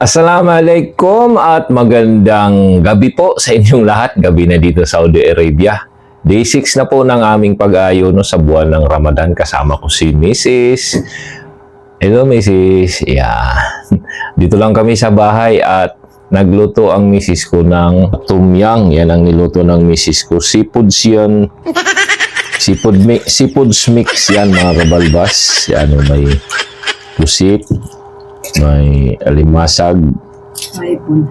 Assalamualaikum at magandang gabi po sa inyong lahat. Gabi na dito sa Saudi Arabia. Day 6 na po ng aming pag-ayo no, sa buwan ng Ramadan. Kasama ko si Mrs. Hello, Mrs. Yeah. Dito lang kami sa bahay at nagluto ang Mrs. ko ng tumyang. Yan ang niluto ng Mrs. ko. Seafoods yun. Seafood mix, seafoods mix yan mga kabalbas. Yan, may pusit, may alimasag,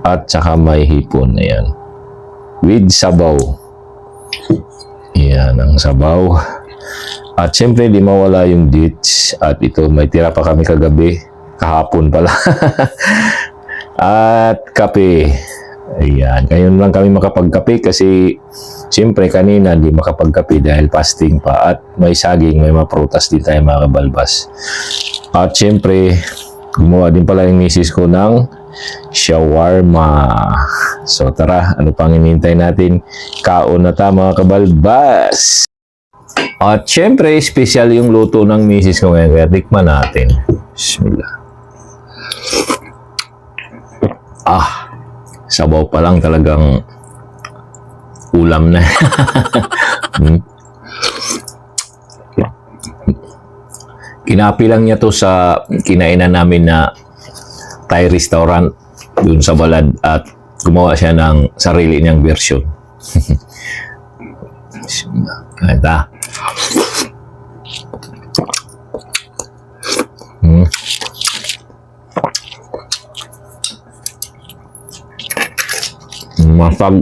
at saka may hipon. Ayan. With sabaw. Yan ang sabaw. At syempre, di mawala yung dates. At ito, may tira pa kami kagabi. Kahapon pala. at kape. Ayan. Ngayon lang kami makapagkape kasi syempre kanina di makapagkape dahil fasting pa. At may saging, may mga prutas din tayo mga kabalbas. At syempre, gumawa din pala yung misis ko ng shawarma. So tara, ano pang hinihintay natin? Kaon na ta mga kabalbas! At syempre, special yung luto ng misis ko ngayon. Kaya tikman natin. Bismillah. Ah, sabaw pa lang talagang ulam na. Hmm. Kinapi lang niya to sa kinainan namin na Thai restaurant dun sa Balad at gumawa siya ng sarili niyang version. Kaya Hmm. Masag.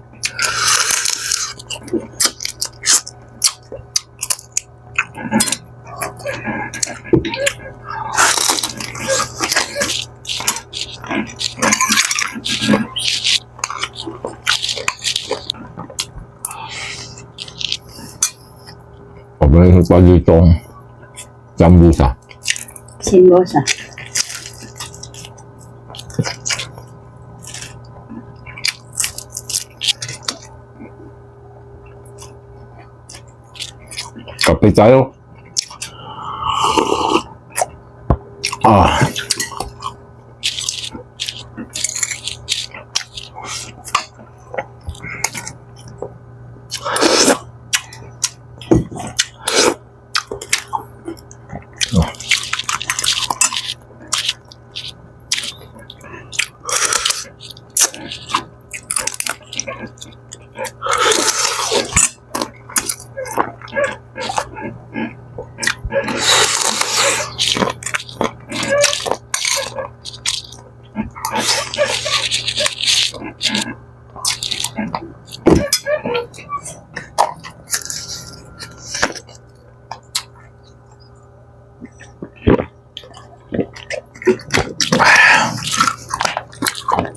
Ah. Mm. Salamat. Panghang kaya uh, kakaubo. Paborito pa dito sambusa. Simbosa. Kape tayo. Ah.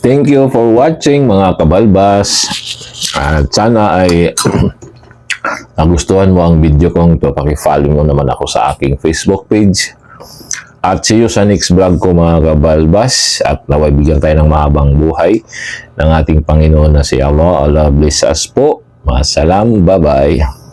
Thank you for watching mga kabalbas. At sana ay nagustuhan mo ang video kong to. Paki-follow mo naman ako sa aking Facebook page. At see you sa next vlog ko mga kabalbas. At naway bigyan tayo ng mahabang buhay ng ating Panginoon na si Allah. Allah bless us po. Masalam. Bye-bye.